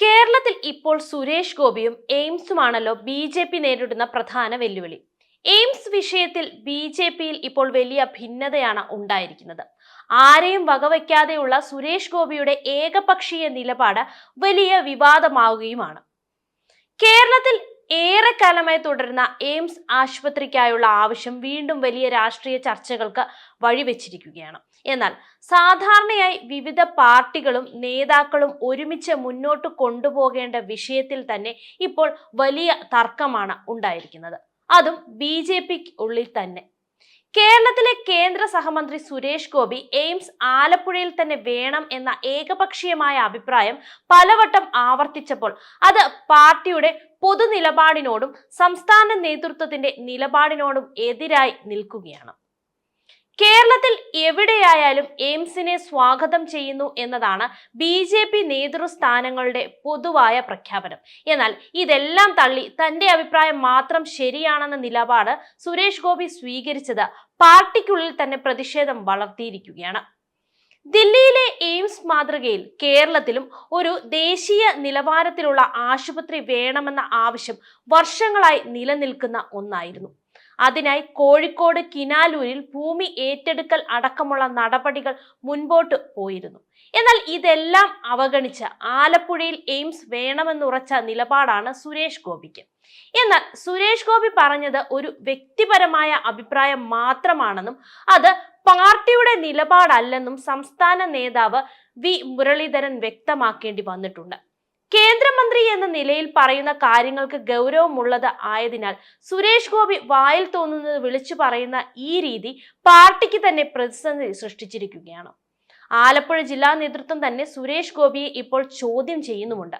കേരളത്തിൽ ഇപ്പോൾ സുരേഷ് ഗോപിയും എയിംസുമാണല്ലോ ബി ജെ പി നേരിടുന്ന പ്രധാന വെല്ലുവിളി. എയിംസ് വിഷയത്തിൽ ബി ജെ പിയിൽ ഇപ്പോൾ വലിയ ഭിന്നതയാണ് ഉണ്ടായിരിക്കുന്നത്. ആരെയും വകവയ്ക്കാതെയുള്ള സുരേഷ് ഗോപിയുടെ ഏകപക്ഷീയ നിലപാട് വലിയ വിവാദമാവുകയുമാണ്. കേരളത്തിൽ ഏറെക്കാലമായി തുടരുന്ന എയിംസ് ആശുപത്രിക്കായുള്ള ആവശ്യം വീണ്ടും വലിയ രാഷ്ട്രീയ ചർച്ചകൾക്ക് വഴിവെച്ചിരിക്കുകയാണ്. എന്നാൽ സാധാരണയായി വിവിധ പാർട്ടികളും നേതാക്കളും ഒരുമിച്ച് മുന്നോട്ട് കൊണ്ടുപോകേണ്ട വിഷയത്തിൽ തന്നെ ഇപ്പോൾ വലിയ തർക്കമാണ് ഉണ്ടായിരിക്കുന്നത്. അതും ബി ഉള്ളിൽ തന്നെ. കേരളത്തിലെ കേന്ദ്ര സഹമന്ത്രി സുരേഷ് ഗോപി എയിംസ് ആലപ്പുഴയിൽ തന്നെ വേണം എന്ന ഏകപക്ഷീയമായ അഭിപ്രായം പലവട്ടം ആവർത്തിച്ചപ്പോൾ അത് പാർട്ടിയുടെ പൊതു നിലപാടിനോടും സംസ്ഥാന നേതൃത്വത്തിന്റെ നിലപാടിനോടും എതിരായി നിൽക്കുകയാണ്. കേരളത്തിൽ എവിടെയായാലും എയിംസിനെ സ്വാഗതം ചെയ്യുന്നു എന്നതാണ് ബി ജെ പി നേതൃസ്ഥാനങ്ങളുടെ പൊതുവായ പ്രഖ്യാപനം. എന്നാൽ ഇതെല്ലാം തള്ളി തന്റെ അഭിപ്രായം മാത്രം ശരിയാണെന്ന നിലപാട് സുരേഷ് ഗോപി സ്വീകരിച്ചത് പാർട്ടിക്കുള്ളിൽ തന്നെ പ്രതിഷേധം വളർത്തിയിരിക്കുകയാണ്. ദില്ലിയിലെ എയിംസ് മാതൃകയിൽ കേരളത്തിലും ഒരു ദേശീയ നിലവാരത്തിലുള്ള ആശുപത്രി വേണമെന്ന ആവശ്യം വർഷങ്ങളായി നിലനിൽക്കുന്ന ഒന്നായിരുന്നു. അതിനായി കോഴിക്കോട് കിനാലൂരിൽ ഭൂമി ഏറ്റെടുക്കൽ അടക്കമുള്ള നടപടികൾ മുൻപോട്ട് പോയിരുന്നു. എന്നാൽ ഇതെല്ലാം അവഗണിച്ച് ആലപ്പുഴയിൽ എയിംസ് വേണമെന്നുറച്ച നിലപാടാണ് സുരേഷ് ഗോപിക്ക്. എന്നാൽ സുരേഷ് ഗോപി പറഞ്ഞത് ഒരു വ്യക്തിപരമായ അഭിപ്രായം മാത്രമാണെന്നും അത് പാർട്ടിയുടെ നിലപാടല്ലെന്നും സംസ്ഥാന നേതാവ് വി മുരളീധരൻ വ്യക്തമാക്കേണ്ടി വന്നിട്ടുണ്ട്. കേന്ദ്രമന്ത്രി എന്ന നിലയിൽ പറയുന്ന കാര്യങ്ങൾക്ക് ഗൗരവമുള്ളത് ആയതിനാൽ സുരേഷ് ഗോപി വായിൽ തോന്നുന്നത് വിളിച്ചു പറയുന്ന ഈ രീതി പാർട്ടിക്ക് തന്നെ പ്രതിസന്ധി സൃഷ്ടിച്ചിരിക്കുകയാണ്. ആലപ്പുഴ ജില്ലാ നേതൃത്വം തന്നെ സുരേഷ് ഗോപിയെ ഇപ്പോൾ ചോദ്യം ചെയ്യുന്നുമുണ്ട്.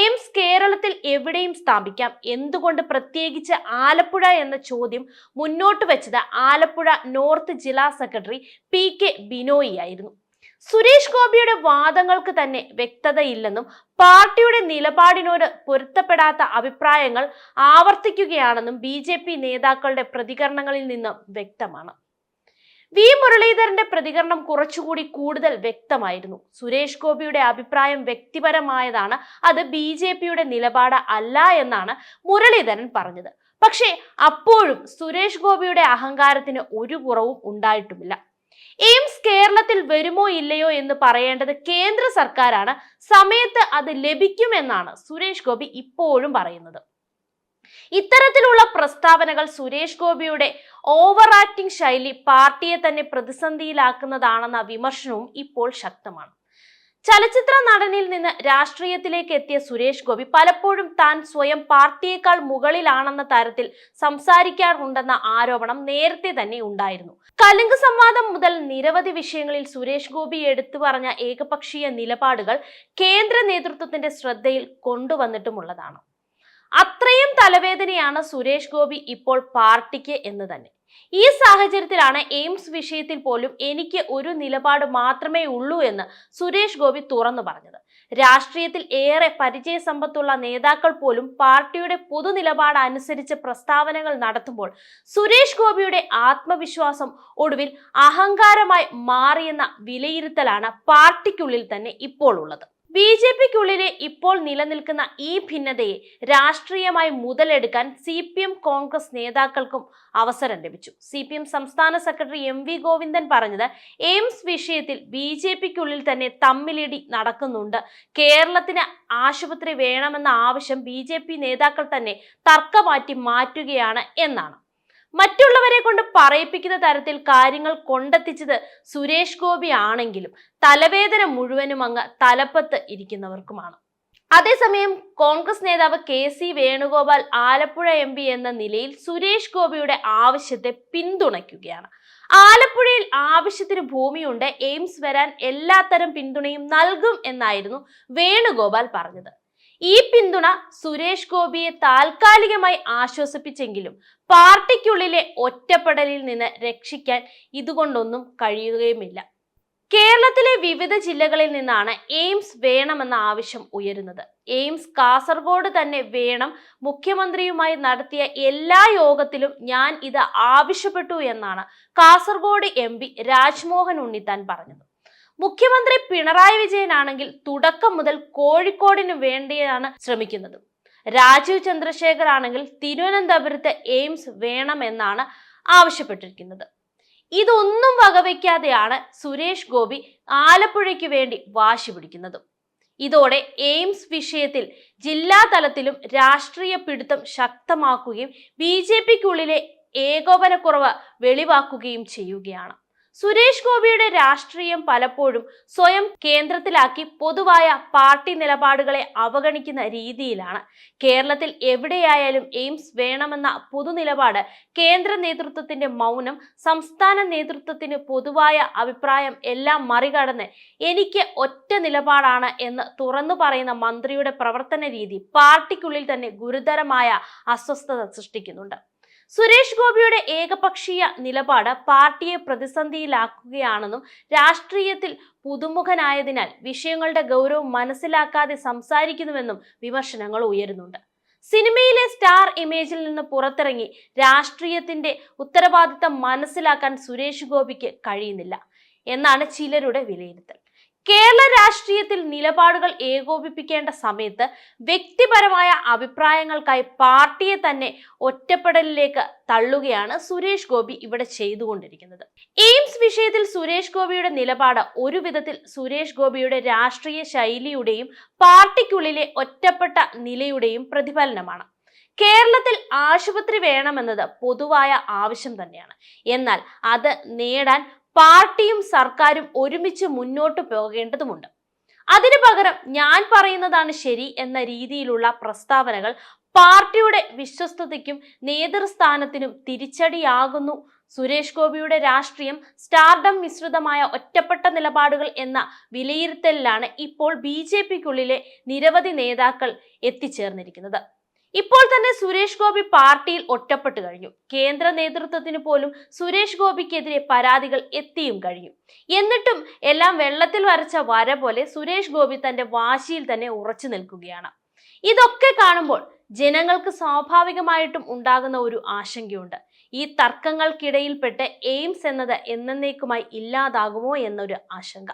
എയിംസ് കേരളത്തിൽ എവിടെയും സ്ഥാപിക്കാം. എന്തുകൊണ്ട് പ്രത്യേകിച്ച് ആലപ്പുഴ എന്ന ചോദ്യം മുന്നോട്ട് വെച്ചത് ആലപ്പുഴ നോർത്ത് ജില്ലാ സെക്രട്ടറി പി കെ ബിനോയി ആയിരുന്നു. സുരേഷ് ഗോപിയുടെ വാദങ്ങൾക്ക് തന്നെ വ്യക്തതയില്ലെന്നും പാർട്ടിയുടെ നിലപാടിനോട് പൊരുത്തപ്പെടാത്ത അഭിപ്രായങ്ങൾ ആവർത്തിക്കുകയാണെന്നും ബി ജെ പി നേതാക്കളുടെ പ്രതികരണങ്ങളിൽ നിന്ന് വ്യക്തമാണ്. വി മുരളീധരന്റെ പ്രതികരണം കുറച്ചുകൂടി കൂടുതൽ വ്യക്തമായിരുന്നു. സുരേഷ് ഗോപിയുടെ അഭിപ്രായം വ്യക്തിപരമായതാണ്. അത് ബി ജെ പിയുടെ നിലപാട് അല്ല എന്നാണ് മുരളീധരൻ പറഞ്ഞത്. പക്ഷേ അപ്പോഴും സുരേഷ് ഗോപിയുടെ അഹങ്കാരത്തിന് ഒരു കുറവും ഉണ്ടായിട്ടുമില്ല. എയിംസ് കേരളത്തിൽ വരുമോ ഇല്ലയോ എന്ന് പറയേണ്ടത് കേന്ദ്ര സർക്കാരാണ്. സമയത്ത് അത് ലഭിക്കുമെന്നാണ് സുരേഷ് ഗോപി ഇപ്പോഴും പറയുന്നത്. ഇത്തരത്തിലുള്ള പ്രസ്താവനകൾ സുരേഷ് ഗോപിയുടെ ഓവർ ആക്ടിംഗ് ശൈലി പാർട്ടിയെ തന്നെ പ്രതിസന്ധിയിലാക്കുന്നതാണെന്ന വിമർശനവും ഇപ്പോൾ ശക്തമാണ്. ചലച്ചിത്ര നടനിൽ നിന്ന് രാഷ്ട്രീയത്തിലേക്ക് എത്തിയ സുരേഷ് ഗോപി പലപ്പോഴും താൻ സ്വയം പാർട്ടിയേക്കാൾ മുകളിലാണെന്ന തരത്തിൽ സംസാരിക്കാറുണ്ടെന്ന ആരോപണം നേരത്തെ തന്നെ ഉണ്ടായിരുന്നു. കലുങ്ക് സംവാദം മുതൽ നിരവധി വിഷയങ്ങളിൽ സുരേഷ് ഗോപി എടുത്തു പറഞ്ഞ ഏകപക്ഷീയ നിലപാടുകൾ കേന്ദ്ര നേതൃത്വത്തിന്റെ ശ്രദ്ധയിൽ കൊണ്ടുവന്നിട്ടുമുള്ളതാണ്. അത്രയും തലവേദനയാണ് സുരേഷ് ഗോപി ഇപ്പോൾ പാർട്ടിക്ക് എന്ന് തന്നെ. ഈ സാഹചര്യത്തിലാണ് എയിംസ് വിഷയത്തിൽ പോലും എനിക്ക് ഒരു നിലപാട് മാത്രമേ ഉള്ളൂ എന്ന് സുരേഷ് ഗോപി തുറന്നു പറഞ്ഞത്. രാഷ്ട്രീയത്തിൽ ഏറെ പരിചയ സമ്പത്തുള്ള നേതാക്കൾ പോലും പാർട്ടിയുടെ പൊതു നിലപാട് അനുസരിച്ച് പ്രസ്താവനകൾ നടത്തുമ്പോൾ സുരേഷ് ഗോപിയുടെ ആത്മവിശ്വാസം ഒടുവിൽ അഹങ്കാരമായി മാറിയെന്ന വിലയിരുത്തലാണ് പാർട്ടിക്കുള്ളിൽ തന്നെ ഇപ്പോൾ ഉള്ളത്. ബി ജെ പിക്കുള്ളിലെ ഇപ്പോൾ നിലനിൽക്കുന്ന ഈ ഭിന്നതയെ രാഷ്ട്രീയമായി മുതലെടുക്കാൻ സി പി എം കോൺഗ്രസ് നേതാക്കൾക്കും അവസരം ലഭിച്ചു. സി പി എം സംസ്ഥാന സെക്രട്ടറി എം വി ഗോവിന്ദൻ പറഞ്ഞത് എയിംസ് വിഷയത്തിൽ ബി ജെ പിക്കുള്ളിൽ തന്നെ തമ്മിലിടി നടക്കുന്നുണ്ട്. കേരളത്തിന് ആശുപത്രി വേണമെന്ന ആവശ്യം ബി ജെ പി നേതാക്കൾ തന്നെ തർക്കമാറ്റി മാറ്റുകയാണ് എന്നാണ്. മറ്റുള്ളവരെ കൊണ്ട് പറയിപ്പിക്കുന്ന തരത്തിൽ കാര്യങ്ങൾ കൊണ്ടെത്തിച്ചത് സുരേഷ് ഗോപി ആണെങ്കിലും തലവേദന മുഴുവനും അങ്ങ് തലപ്പത്ത് ഇരിക്കുന്നവർക്കുമാണ്. അതേസമയം കോൺഗ്രസ് നേതാവ് K C Venugopal Alappuzha M P എന്ന നിലയിൽ സുരേഷ് ഗോപിയുടെ ആവശ്യത്തെ പിന്തുണയ്ക്കുകയാണ്. ആലപ്പുഴയിൽ ആവശ്യത്തിന് ഭൂമിയുണ്ട് എയിംസ് വരാൻ എല്ലാത്തരം പിന്തുണയും നൽകും എന്നായിരുന്നു വേണുഗോപാൽ പറഞ്ഞത്. ഈ പിന്തുണ സുരേഷ് ഗോപിയെ താൽക്കാലികമായി ആശ്വസിപ്പിച്ചെങ്കിലും പാർട്ടിക്കുള്ളിലെ ഒറ്റപ്പെടലിൽ നിന്ന് രക്ഷിക്കാൻ ഇതുകൊണ്ടൊന്നും കഴിയുകയുമില്ല. കേരളത്തിലെ വിവിധ ജില്ലകളിൽ നിന്നാണ് എയിംസ് വേണമെന്ന ആവശ്യം ഉയരുന്നത്. എയിംസ് കാസർഗോഡ് തന്നെ വേണം മുഖ്യമന്ത്രിയുമായി നടത്തിയ എല്ലാ യോഗത്തിലും ഞാൻ ഇത് ആവശ്യപ്പെട്ടു എന്നാണ് കാസർഗോഡ് എം രാജ്മോഹൻ ഉണ്ണിത്താൻ പറഞ്ഞത്. മുഖ്യമന്ത്രി പിണറായി വിജയനാണെങ്കിൽ തുടക്കം മുതൽ കോഴിക്കോടിന് വേണ്ടിയാണ് ശ്രമിക്കുന്നത്. രാജീവ് ചന്ദ്രശേഖർ ആണെങ്കിൽ തിരുവനന്തപുരത്ത് എയിംസ് വേണമെന്നാണ് ആവശ്യപ്പെട്ടിരിക്കുന്നത്. ഇതൊന്നും വകവയ്ക്കാതെയാണ് സുരേഷ് ഗോപി ആലപ്പുഴയ്ക്ക് വേണ്ടി വാശി പിടിക്കുന്നത്. ഇതോടെ എയിംസ് വിഷയത്തിൽ ജില്ലാ തലത്തിലും രാഷ്ട്രീയ പിടുത്തം ശക്തമാക്കുകയും ബി ജെ പിക്കുള്ളിലെ ഏകോപനക്കുറവ് വെളിവാക്കുകയും ചെയ്യുകയാണ്. സുരേഷ് ഗോപിയുടെ രാഷ്ട്രീയം പലപ്പോഴും സ്വയം കേന്ദ്രത്തിലാക്കി പൊതുവായ പാർട്ടി നിലപാടുകളെ അവഗണിക്കുന്ന രീതിയിലാണ്. കേരളത്തിൽ എവിടെയായാലും എയിംസ് വേണമെന്ന പൊതുനിലപാട് കേന്ദ്ര നേതൃത്വത്തിന്റെ മൗനം സംസ്ഥാന നേതൃത്വത്തിന് പൊതുവായ അഭിപ്രായം എല്ലാം മറികടന്ന് എനിക്ക് ഒറ്റ നിലപാടാണ് എന്ന് തുറന്നു പറയുന്ന മന്ത്രിയുടെ പ്രവർത്തന രീതി പാർട്ടിക്കുള്ളിൽ തന്നെ ഗുരുതരമായ അസ്വസ്ഥത സൃഷ്ടിക്കുന്നുണ്ട്. സുരേഷ് ഗോപിയുടെ ഏകപക്ഷീയ നിലപാട് പാർട്ടിയെ പ്രതിസന്ധിയിലാക്കുകയാണെന്നും രാഷ്ട്രീയത്തിൽ പുതുമുഖനായതിനാൽ വിഷയങ്ങളുടെ ഗൗരവം മനസ്സിലാക്കാതെ സംസാരിക്കുന്നുവെന്നും വിമർശനങ്ങൾ ഉയരുന്നുണ്ട്. സിനിമയിലെ സ്റ്റാർ ഇമേജിൽ നിന്ന് പുറത്തിറങ്ങി രാഷ്ട്രീയത്തിന്റെ ഉത്തരവാദിത്തം മനസ്സിലാക്കാൻ സുരേഷ് ഗോപിക്ക് കഴിയുന്നില്ല എന്നാണ് ചിലരുടെ വിലയിരുത്തൽ. കേരള രാഷ്ട്രീയത്തിൽ നിലപാടുകൾ ഏകോപിപ്പിക്കേണ്ട സമയത്ത് വ്യക്തിപരമായ അഭിപ്രായങ്ങൾക്കായി പാർട്ടിയെ തന്നെ ഒറ്റപ്പെടലിലേക്ക് തള്ളുകയാണ് സുരേഷ് ഗോപി ഇവിടെ ചെയ്തുകൊണ്ടിരിക്കുന്നത്. എയിംസ് വിഷയത്തിൽ സുരേഷ് ഗോപിയുടെ നിലപാട് ഒരു വിധത്തിൽ സുരേഷ് ഗോപിയുടെ രാഷ്ട്രീയ ശൈലിയുടെയും പാർട്ടിക്കുള്ളിലെ ഒറ്റപ്പെട്ട നിലയുടെയും പ്രതിഫലനമാണ്. കേരളത്തിൽ ആശുപത്രി വേണമെന്നത് പൊതുവായ ആവശ്യം തന്നെയാണ്. എന്നാൽ അത് നേടാൻ പാർട്ടിയും സർക്കാരും ഒരുമിച്ച് മുന്നോട്ട് പോകേണ്ടതുണ്ട് അതിനു പകരം ഞാൻ പറയുന്നതാണ് ശരി എന്ന രീതിയിലുള്ള പ്രസ്താവനകൾ പാർട്ടിയുടെ വിശ്വസ്തതയ്ക്കും നേതൃസ്ഥാനത്തിനും തിരിച്ചടിയാകുന്നു. സുരേഷ് ഗോപിയുടെ രാഷ്ട്രീയം സ്റ്റാർഡം മിശ്രിതമായ ഒറ്റപ്പെട്ട നിലപാടുകൾ എന്ന വിലയിരുത്തലിലാണ് ഇപ്പോൾ ബി നിരവധി നേതാക്കൾ എത്തിച്ചേർന്നിരിക്കുന്നത്. ഇപ്പോൾ തന്നെ സുരേഷ് ഗോപി പാർട്ടിയിൽ ഒറ്റപ്പെട്ടു കഴിഞ്ഞു. കേന്ദ്ര നേതൃത്വത്തിന് പോലും സുരേഷ് ഗോപിക്കെതിരെ പരാതികൾ എത്തിയും കഴിഞ്ഞു. എന്നിട്ടും എല്ലാം വെള്ളത്തിൽ വരച്ച വര പോലെ സുരേഷ് ഗോപി തന്റെ വാശിയിൽ തന്നെ ഉറച്ചു നിൽക്കുകയാണ്. ഇതൊക്കെ കാണുമ്പോൾ ജനങ്ങൾക്ക് സ്വാഭാവികമായിട്ടും ഉണ്ടാകുന്ന ഒരു ആശങ്കയുണ്ട്. ഈ തർക്കങ്ങൾക്കിടയിൽപ്പെട്ട് എയിംസ് എന്നത് എന്നേക്കുമായി ഇല്ലാതാകുമോ എന്നൊരു ആശങ്ക.